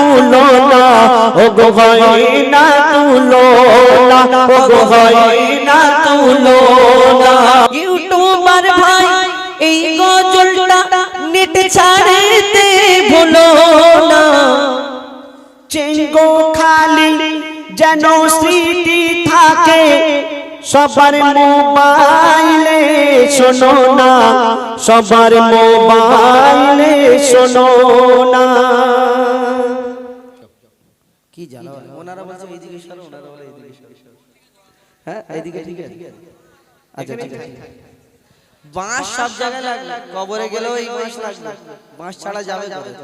তুলো না ও গো না তুলো না ও গো না তুলো না ইউটিউবার ভাই, এই গজলটা নেট ছাড়তে ভুলো না। চেঙ্গো খালি যেন স্মৃতি থাকে, সবার মোবাইলে শোনো না, সবার মোবাইলে শোনো না। কি জানো? ওনারা বলছে এইদিকে সরো ওনারা বলে এইদিকে সরো। হ্যাঁ এইদিকে ঠিক আছে। আচ্ছা ঠিক আছে। বাঁশ সব জায়গায় লাগবে। কবরে গেলেও এই বাঁশ লাগবে। বাঁশ ছাড়া যাবে কোথায়?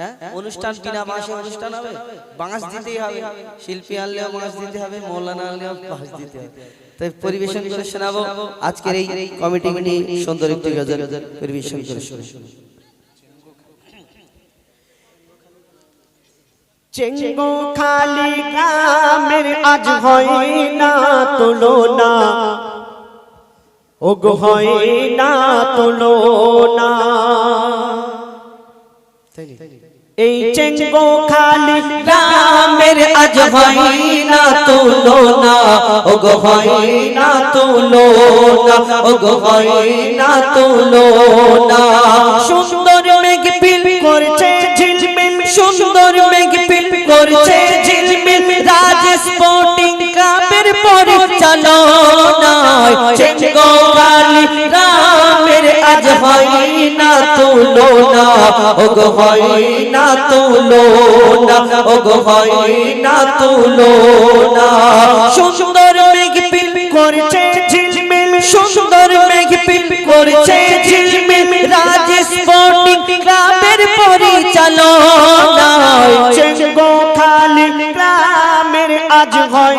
হ্যাঁ? অনুষ্ঠান বিনা বাঁশে অনুষ্ঠান হবে? বাঁশ দিতেই হবে। শিল্পী আনলেও বাঁশ দিতে হবে মৌলানা আনলেও বাঁশ দিতে হবে। তাই পরিবেশন করে শোনাবো। আজকের এই কমিটি সুন্দর একটি গজল পরিবেশন করে শোনাবো। চেঙ্গো খালি গ্রামের আজ হয় না তুলো না ও গো হয় না তুলো না এই চেঙ্গো খালি রামের আজ হয় না তুলো না ও গো হয় না তুলো না ও হয় না তুলো পরিচালনা চেঙ্গো কালী রামের আজ হয় না তুলো না ও গো হয় না তুলো না ও গো হয় না তুলো না সুন্দর মেঘ পিল করছে ঝিলমিল, সুন্দর মেঘ পিল করছে ঝিলমিল। রাজ স্পোর্টিং ক্লাবের পরিচালনায় চেঙ্গো খালি গ্রামের আজ হয়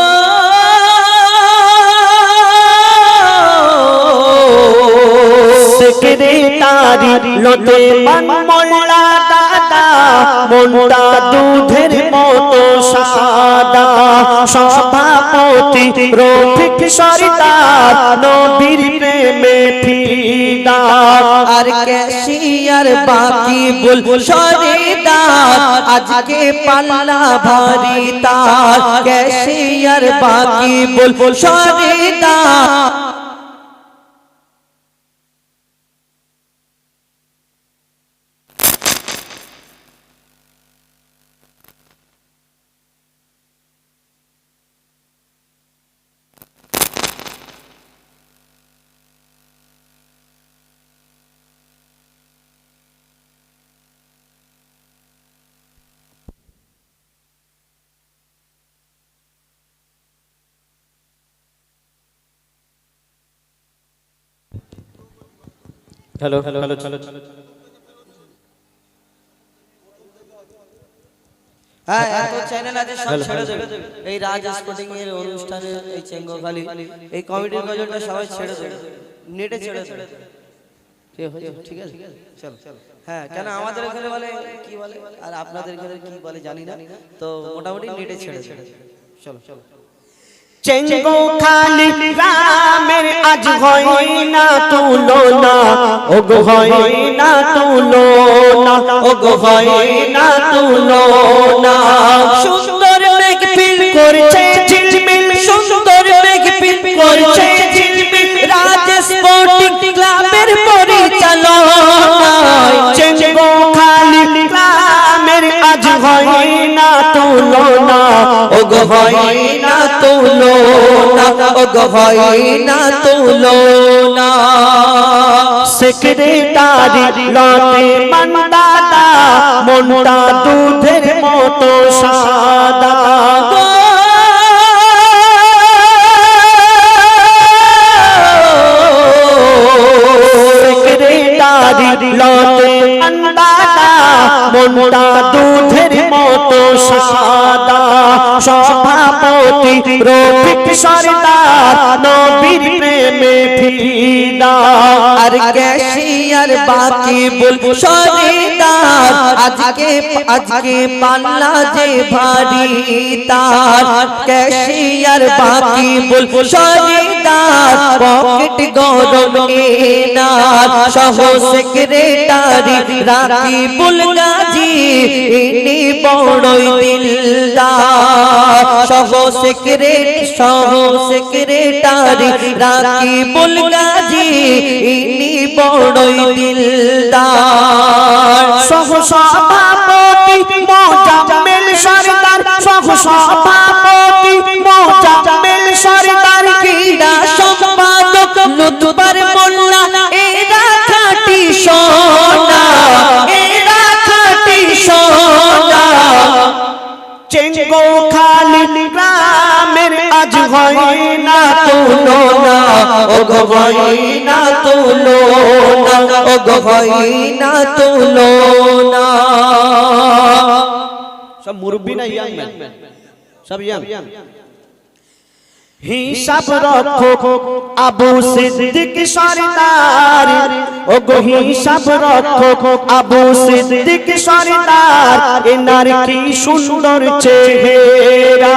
সেক্রেটারি লতেমান মোল্লা দাদা, মনটা দুধের মতো সাদা। সভাপতি রফিক সরদার, নবীর প্রেমে ফিদা। আর ক্যাশিয়ার বাকি বল সরিদার, আজকে পাল্লা ভারী তার। ক্যাশিয়ার বাকি বল সরিদার। হ্যালো হ্যালো হ্যালো চলো হ্যাঁ এত চ্যানেল আছে সব ছেড়ে দেবে। এই রাজ স্পোর্টিং এর অনুষ্ঠানে এই চেঙ্গোখালি এই কমিটির গজলটা সবাই ছেড়ে দেবে। নেটে ছেড়ে দেবে। ঠিক আছে। চল। হ্যাঁ কেন আমাদের এখানে বলে কি বলে? আর আপনাদের এখানে কি বলে জানি না। তো মোটামুটি নেটে ছেড়ে ছেড়ে চলো চলো। চেঙ্গো খালি রামের আজ হয় না তুলো না ও গো হয় না তুলো না ও গো হয় না তুলো না সুন্দর মেঘ পিল করছে ঝিলমিল, সুন্দর মেঘ পিল করছে ঝিলমিল। রাজ স্পোর্টিং ক্লাবের পরিচালনায় চেঙ্গো খালি রামের আজ হয় না হয় তুলো না ও গো হয় না তুলো না। সেক্রেটারি লতে মন্দাদা মনটা দুধের মতো সাদা। রফিক সরদার নবীর প্রেমে ফিদা আর ক্যাশিয়ার বাকি বল সরিদার আজকে আজকে পাল্লা যে ভারী তার ক্যাশিয়ার বাকি বল সরিদার পকেট গরম এনার সহ সেক্রেটারি রাখি বুল গাজী ইনি সহ সেক্রেট সহ সেক্রেটারি রাখি বুল গাজী, ইনি বড়ই দিলদার। সহ সভাপতি মোজাম্মেল সরকার, সহ সভাপতি তুলো না, ও হয় না তুলো না, ও হয় না তুলো না। সব মুরব্বী না ইয়াং ম্যান? সব ইয়াং? হিসাব রক্ষো আবু সিদ্দিক সরদার। ও গো হিসাব রক্ষো আবু সিদ্দিক সরদার। এনার কি সুন্দর চেহারা।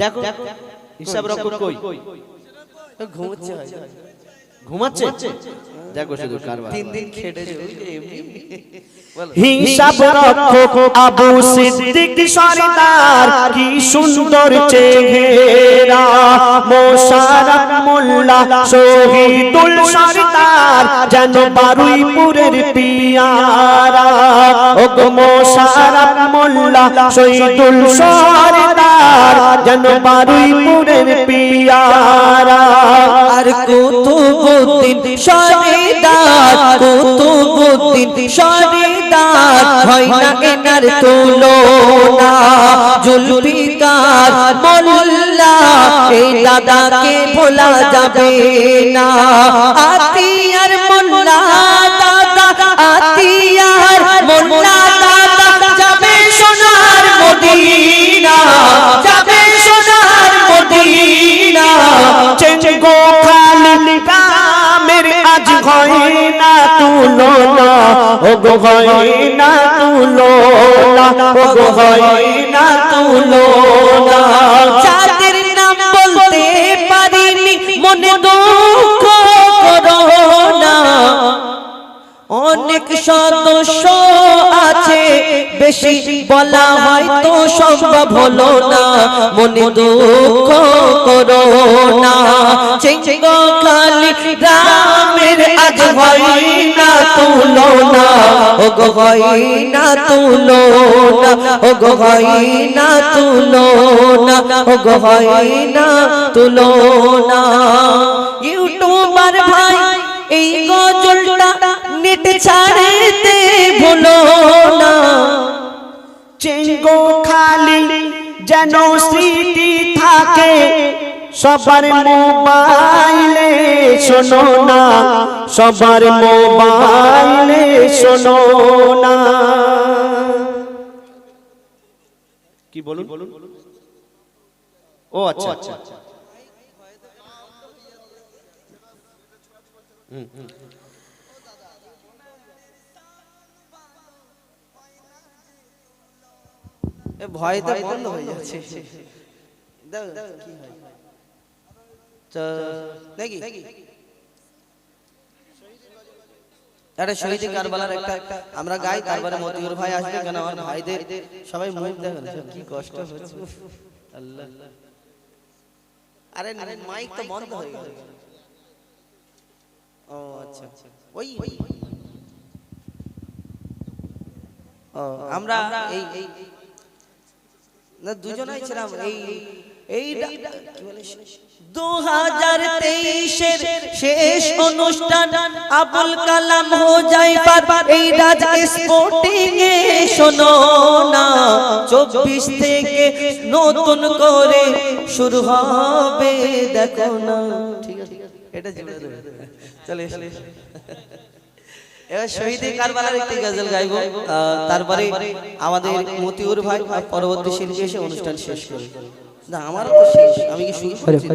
দেখো। হিসাব রকম কই? ঘুমোচ্ছে ঘুমাচ্ছে? দেখো শুধু কারবার। তিন দিন খেটে হিসাব রক্ষক আবু সিদ্দিক সরদার কি সুন্দর চেহারা। মোশারফ মোল্লা শহীদুল সরদার যেন বারুইপুরের পিয়ারা। ও গো মোশারফ মোল্লা শহীদুল সরদার, যেন বারুইপুরের পিয়ারা। আর কুতুবুদ্দিন সরদার কুতুবুদ্দিন শরীদার হয় না এনার তুলনা। জুলফিকার মোল্লা এই দাদাকে ভোলা যাবে না। আতিয়ার তুলো না। ও গো না। তুলো যাদের নাম বলতে পারিনি, মনে দুঃখ করো না। অনেক সদস্য আছে, বেশি বলা হয়তো সম্ভব হলো না। মনে দুঃখ করো না। চেঙ্গ খালি রামের আজ হয় না তুলো না ও গো হয় না তুলো না ও গো হয় না তুলো না ও গো হয় না তুলো না। ইউটিউবার ভাই, এই গজলটা নেট ছাড়তে ভুলো না। চেঙ্গো খালি যেন স্মৃতি থাকে, সবার মোবাইলে শোনো না। সবার মোবাইলে শোনো না। কি বলুন? ও আচ্ছা। আচ্ছা। এ ভয়তে বন্ধ হয়ে যাচ্ছে। দাও, কি হয়? তো, নাকি? একটা শহীদ কারবালার একটা আমরা গাই তারপরে মতিউর ভাই আসবে কেন? আমার ভাইদের সবাই মুখ দেখেন কি কষ্ট হচ্ছে। আল্লাহ। আরে মাইক তো বন্ধ হয়ে গেল ও আচ্ছা। ওই ও আমরা এই এই না দুজনাই ছিলাম এই এই দু হাজার তেইশের শেষ অনুষ্ঠান আবুল কালাম হো যাই পার এই রাজ স্পোর্টিং এ শোনো না চব্বিশ থেকে নতুন করে শুরু হবে দেখো না। ঠিক আছে এটা চলে এবার শহীদে কারবালার একটি গজল গাইবো। তারপরে আমাদের মতিউর ভাই পরবর্তী শিল্পী এসে অনুষ্ঠান শেষ করবে। না আমারও তো শেষ আমি কি শুরু করছি?